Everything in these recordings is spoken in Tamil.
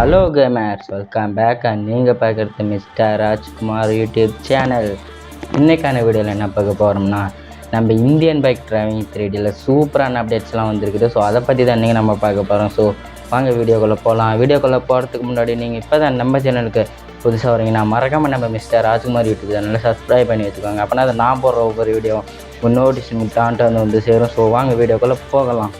Hello gamers welcome back and நீங்கள் பார்க்குறது மிஸ்டர் ராஜ்குமார் யூடியூப் சேனல் இன்றைக்கான வீடியோவில் என்ன பார்க்க போகிறோம்னா நம்ம இந்தியன் பைக் டிரைவிங் த்ரீடியில் சூப்பரான அப்டேட்ஸ்லாம் வந்திருக்குது. ஸோ அதை பற்றி தான் இன்றைக்கி நம்ம பார்க்க போகிறோம் ஸோ வாங்க வீடியோக்குள்ளே போகலாம் வீடியோக்குள்ளே போகிறதுக்கு முன்னாடி நீங்கள் இப்போ தான் நம்ம சேனலுக்கு புதுசாக வரீங்கன்னா மறக்காமல் நம்ம மிஸ்டர் ராஜ்குமார் யூடியூப் சேனலில் சப்ஸ்கிரைப் பண்ணி வச்சுக்கோங்க. அப்போனா அதை நான் போடுற ஒவ்வொரு வீடியோ உங்கள் நோட்டிஃபிகேஷன் டான்ட்டு வந்து வந்து சேரும். ஸோ வாங்க வீடியோக்குள்ளே போகலாம்.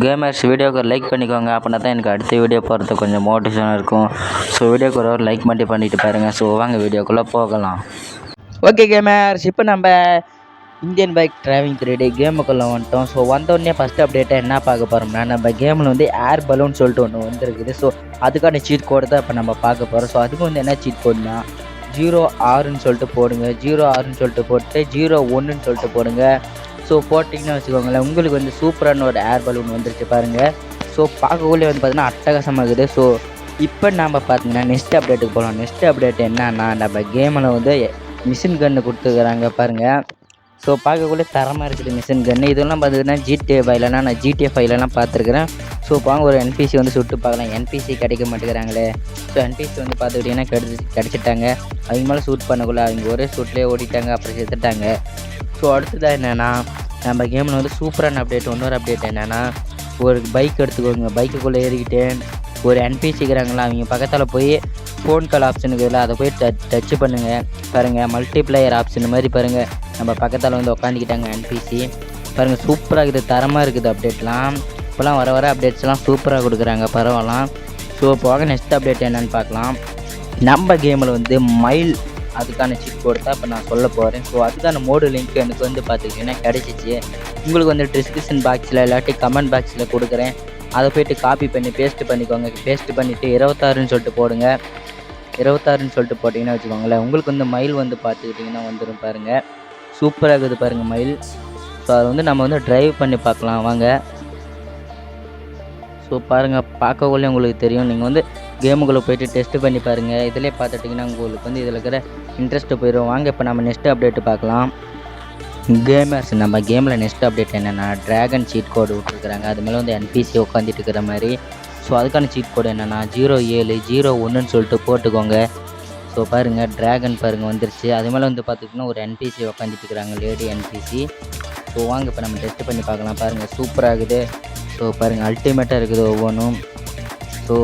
கேமர்ஸ் வீடியோக்கு லைக் பண்ணிக்கோங்க. அப்படின்னா தான் எனக்கு அடுத்த வீடியோ போகிறதுக்கு கொஞ்சம் மோட்டிவேஷனாக இருக்கும். ஸோ வீடியோக்கு ஒரு லைக் மட்டும் பண்ணிட்டு பாருங்கள் ஸோ வாங்க வீடியோக்குள்ளே போகலாம். ஓகே கேமர்ஸ் இப்போ நம்ம Indian bike driving three D கேமுக்குள்ளே வந்துட்டோம். ஸோ வந்தோடனே ஃபஸ்ட் அப்டேட்டை என்ன பார்க்க போகிறோம்னா நம்ம கேமில் வந்து ஏர் பலூன் சொல்லிட்டு ஒன்று வந்துருக்குது. ஸோ அதுக்கான சீட் கோடு தான் இப்போ நம்ம பார்க்க போகிறோம் ஸோ அதுக்கு வந்து என்ன சீட் கோடுனா ஜீரோ ஆறுன்னு சொல்லிட்டு போடுங்க. ஜீரோ ஆறுன்னு சொல்லிட்டு போட்டு ஜீரோ ஒன்றுன்னு சொல்லிட்டு போடுங்க. ஸோ போட்டிங்கன்னா வச்சுக்கோங்களேன் உங்களுக்கு வந்து சூப்பரான ஒரு ஏர் பலூன் வந்துருச்சு பாருங்கள் ஸோ பார்க்கக்குள்ளே வந்து பார்த்தீங்கன்னா அட்டகாசமாக இருக்குது. ஸோ இப்போ நாம் பார்த்தீங்கன்னா நெக்ஸ்ட் அப்டேட்டுக்கு போகலாம் நெக்ஸ்ட் அப்டேட் என்னன்னா நம்ம கேமில் வந்து மிஷின் கன்று கொடுத்துருக்குறாங்க பாருங்கள் ஸோ பார்க்கக்குள்ளே தரமாக இருக்குது மிஷின் கன்று இதெல்லாம் பார்த்தீங்கன்னா ஜிடிஏ ஃபைலனா நான் ஜிடிஏ ஃபைலெல்லாம் பார்த்துருக்குறேன். ஸோ பாங்க ஒரு என்பிசி வந்து சுட்டு பார்க்கலாம். என்பிசி கிடைக்க மாட்டேங்கிறாங்களே. ஸோ என்பிசி வந்து பார்த்துக்கிட்டிங்கன்னா கிடச்சி கிடச்சிட்டாங்க. அவங்க மேலே ஷூட் பண்ணக்குள்ள அவங்க ஒரே ஷூட்லேயே ஓடிட்டாங்க அப்புறம் செத்துட்டாங்க. ஸோ அடுத்ததாக என்னென்னா நம்ம கேமில் வந்து சூப்பரான அப்டேட் இன்னொரு அப்டேட் என்னென்னா ஒரு பைக் எடுத்துக்கோங்க. பைக்குக்குள்ளே ஏறிக்கிட்டேன் ஒரு என்பிசிக்கிறாங்களா அவங்க பக்கத்தில் போய் ஃபோன் கால் ஆப்ஷன் இருக்குதுல்ல அதை போய் டச் டச் பண்ணுங்கள் பாருங்கள் மல்டிப்ளையர் ஆப்ஷன் மாதிரி பாருங்கள் நம்ம பக்கத்தில் வந்து உட்காந்துக்கிட்டாங்க என்பிசி பாருங்கள் சூப்பராக இருக்குது. தரமாக இருக்குது அப்டேட்லாம் இப்போலாம் வர வர அப்டேட்ஸ்லாம் சூப்பராக கொடுக்குறாங்க. பரவாயில்லாம் ஸோ போக நெக்ஸ்ட் அப்டேட் என்னென்னு பார்க்கலாம். நம்ம கேமில் வந்து மைல் அதுக்கான சிப் கோடு தான் இப்போ நான் சொல்ல போகிறேன் ஸோ அதுக்கான மோடு லிங்க் எனக்கு வந்து பார்த்துக்கிட்டிங்கன்னா கிடைச்சிச்சு. உங்களுக்கு வந்து டிஸ்கிரிப்ஷன் பாக்ஸில் இல்லாட்டி கமெண்ட் பாக்ஸில் கொடுக்குறேன். அதை போய்ட்டு காப்பி பண்ணி பேஸ்ட் பண்ணிக்கோங்க. பேஸ்ட் பண்ணிவிட்டு இருபத்தாறுன்னு சொல்லிட்டு போடுங்க. இருபத்தாறுன்னு சொல்லிட்டு போட்டிங்கன்னா வச்சுக்கோங்களேன் உங்களுக்கு வந்து மயில் வந்து பார்த்துக்கிட்டிங்கன்னா வந்துடும் பாருங்கள் சூப்பராக இருக்குது பாருங்கள் மயில் ஸோ அதை வந்து நம்ம வந்து ட்ரைவ் பண்ணி பார்க்கலாம். வாங்க. ஸோ பாருங்கள் பார்க்கக்குள்ளே உங்களுக்கு தெரியும். நீங்கள் வந்து கேமுக்குள்ளே போயிட்டு டெஸ்ட் பண்ணி பாருங்கள் இதிலே பார்த்துட்டிங்கன்னா உங்களுக்கு வந்து இதில் இருக்கிற இன்ட்ரெஸ்ட்டு போயிடும் வாங்க இப்போ நம்ம நெக்ஸ்ட் அப்டேட்டு பார்க்கலாம். கேமர்ஸ் நம்ம கேமில் நெக்ஸ்ட் அப்டேட் என்னென்னா ட்ராகன் சீட் கோடு விட்ருக்குறாங்க அது மேலே வந்து என்பிசி உட்காந்துட்டு இருக்கிற மாதிரி. ஸோ அதுக்கான சீட் கோடு என்னென்னா ஜீரோ ஏழு ஜீரோ ஒன்றுன்னு சொல்லிட்டு போட்டுக்கோங்க. ஸோ பாருங்கள் ட்ராகன் பாருங்கள் வந்துருச்சு. அது மேலே வந்து பார்த்துக்கிட்டிங்கன்னா ஒரு என்பிசி உட்காந்துட்டு இருக்கிறாங்க லேடி என்பிசி ஸோ வாங்க இப்போ நம்ம டெஸ்ட் பண்ணி பார்க்கலாம். பாருங்கள் சூப்பராக இருக்குது ஸோ பாருங்கள் அல்டிமேட்டாக இருக்குது ஒவ்வொன்றும். ஸோ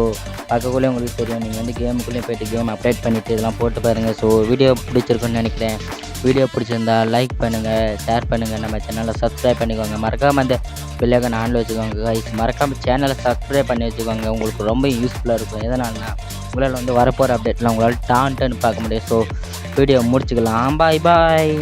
பார்க்கக்குள்ளே உங்களுக்கு தெரியும். நீங்கள் வந்து கேமுக்குள்ளேயே போயிட்டு கேம் அப்டேட் பண்ணிவிட்டு இதெல்லாம் போட்டு பாருங்கள் ஸோ வீடியோ பிடிச்சிருக்குன்னு நினைக்கிறேன். வீடியோ பிடிச்சிருந்தா லைக் பண்ணுங்கள் ஷேர் பண்ணுங்கள் நம்ம சேனலை சப்ஸ்கிரைப் பண்ணிக்கோங்க. மறக்காமல் அந்த பிள்ளைகள் ஆனில் வச்சுக்கோங்க கைஸ் மறக்காமல் சேனலை சப்ஸ்கிரைப் பண்ணி வச்சுக்கோங்க. உங்களுக்கு ரொம்ப யூஸ்ஃபுல்லாக இருக்கும். எதனால்னா உங்களால் வந்து வரப்போகிற அப்டேட்லாம் உங்களால் டான்ட்டுன்னு பார்க்க முடியும். ஸோ வீடியோ முடிச்சுக்கலாம். பாய் பாய்